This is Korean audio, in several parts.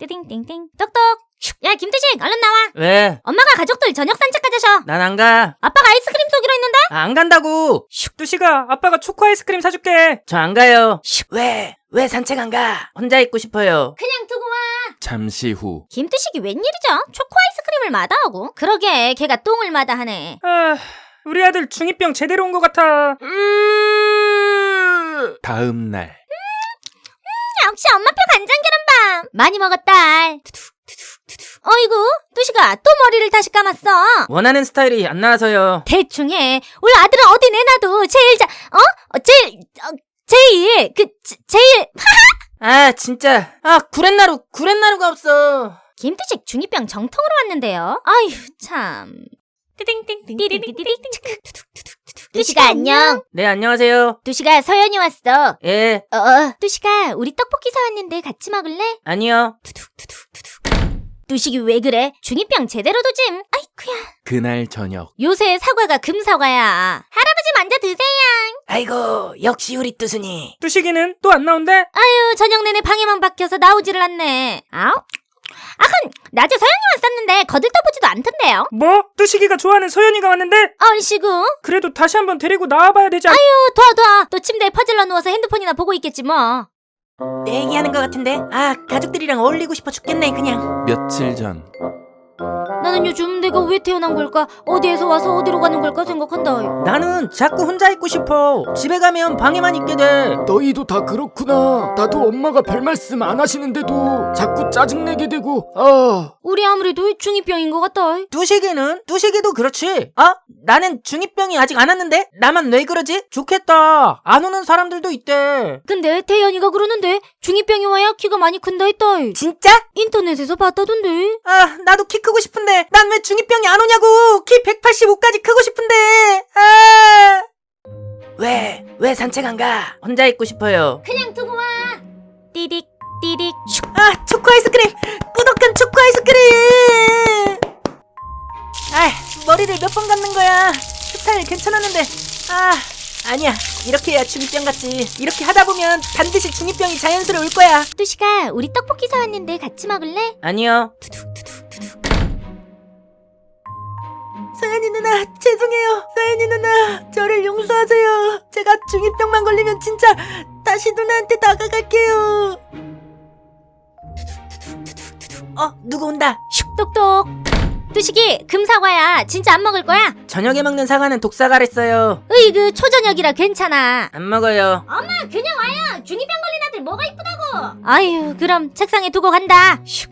띠딩띵띵 똑똑 슉. 야 김태식 얼른 나와 왜? 엄마가 가족들 저녁 산책 가자셔 난 안 가. 아빠가 아이스크림 쏘기로 했는데 아, 안 간다고. 뚜시가 아빠가 초코 아이스크림 사줄게. 저 안 가요. 왜? 왜 산책 안 가? 혼자 있고 싶어요. 그냥 두고 와 잠시 후 김태식이 웬일이죠 초코 아이스크림을 마다하고 그러게 걔가 똥을 마다하네 아, 우리 아들 중2병 제대로 온 것 같아. 다음 날 역시 엄마표 간장 많이 먹었다 두둑 두둑 두둑 어이구 뚜시가 또 머리를 다시 감았어 원하는 스타일이 안 나와서요. 대충 해 우리 아들은 어디 내놔도 제일 자 어? 어 제일 어, 제일 그 제, 제일 아, 진짜. 아, 구렛나루, 구렛나루가 없어. 김태식 중2병 정통으로 왔는데요 아휴 참 뚜시가 안녕 네, 안녕하세요. 뚜시가 서연이 왔어 예, 어 뚜시가 우리 떡볶이 사왔는데 같이 먹을래? 아니요. 뚜식이 왜 그래? 중2병 제대로 도짐 아이쿠야 그날 저녁 요새 사과가 금사과야 할아버지 먼저 드세요 아이고, 역시 우리 뚜순이. 뚜시기는 또 안 나온대? 아유 저녁 내내 방에만 박혀서 나오지를 않네 아우 아흠 낮에 서연이 왔었는데 거들떠보지도 않던데요 뭐? 뚜시기가 좋아하는 소연이가 왔는데? 얼씨구 그래도 다시 한번 데리고 나와봐야 되지 않... 아유 도와 도와 또 침대에 퍼질러 누워서 핸드폰이나 보고 있겠지 뭐내 얘기하는 것 같은데? 아, 가족들이랑 어울리고 싶어 죽겠네, 그냥. 며칠 전 나는 요즘 내가 왜 태어난 걸까 어디에서 와서 어디로 가는 걸까 생각한다 나는 자꾸 혼자 있고 싶어. 집에 가면 방에만 있게 돼. 너희도 다 그렇구나. 나도 엄마가 별 말씀 안 하시는데도 자꾸 짜증내게 되고, 아. 우리 아무래도 중2병인 것 같다 뚜시기는? 뚜시기도 그렇지. 아, 나는 중2병이 아직 안 왔는데? 나만 왜 그러지? 좋겠다. 안 오는 사람들도 있대. 근데 태연이가 그러는데 중2병이 와야 키가 많이 큰다 했다 진짜? 인터넷에서 봤다던데 아, 나도 키 크고 싶은데. 난 왜 중2병이 안 오냐고. 키 185까지 크고 싶은데. 아. 왜? 왜 산책 안 가? 혼자 있고 싶어요. 그냥 두고 와 띠딕 슉 아, 초코 아이스크림! 꾸덕한 초코 아이스크림! 아, 머리를 몇 번 감는 거야. 스타일 괜찮았는데. 아, 아니야. 이렇게 해야 중2병 같지. 이렇게 하다 보면 반드시 중2병이 자연스러울 거야. 뚜시가 우리 떡볶이 사왔는데 같이 먹을래? 아니요. 서연이 누나, 죄송해요. 서연이 누나, 저를 용서하세요. 제가 중2병만 걸리면 진짜 다시 누나한테 다가갈게요. 어, 누구 온다. 슉 똑똑 뚜식이 금사과야 진짜 안 먹을 거야? 저녁에 먹는 사과는 독사가랬어요. 으이그 초저녁이라 괜찮아 안 먹어요. 엄마 그냥 와요 중2병 걸린 아들 뭐가 이쁘다고 아유 그럼 책상에 두고 간다 슉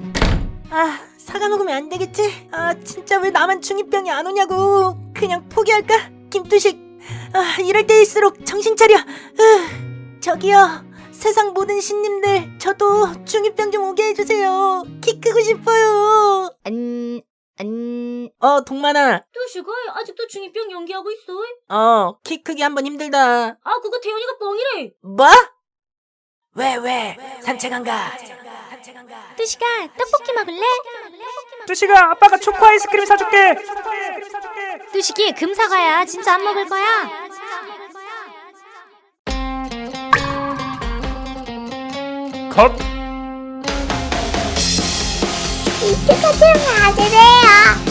안 되겠지? 아, 진짜 왜 나만 중2병이 안 오냐고. 그냥 포기할까? 김두식. 아, 이럴 때일수록 정신 차려. 으, 저기요. 세상 모든 신님들, 저도 중2병 좀 오게 해주세요. 키 크고 싶어요. 안... 안... 어, 동만아. 뚜식아 아직도 중2병 연기하고 있어 어, 키 크기 한번 힘들다. 아 그거 태연이가 뻥이래 뭐? 왜, 왜? 산책 안 가? 뚜식아 떡볶이 먹을래? 뚜시가 아빠가 초코 아이스크림 사줄게. 뚜식이 금사과야 진짜 안 먹을 거야 컷. 이쪽까지 와주세요.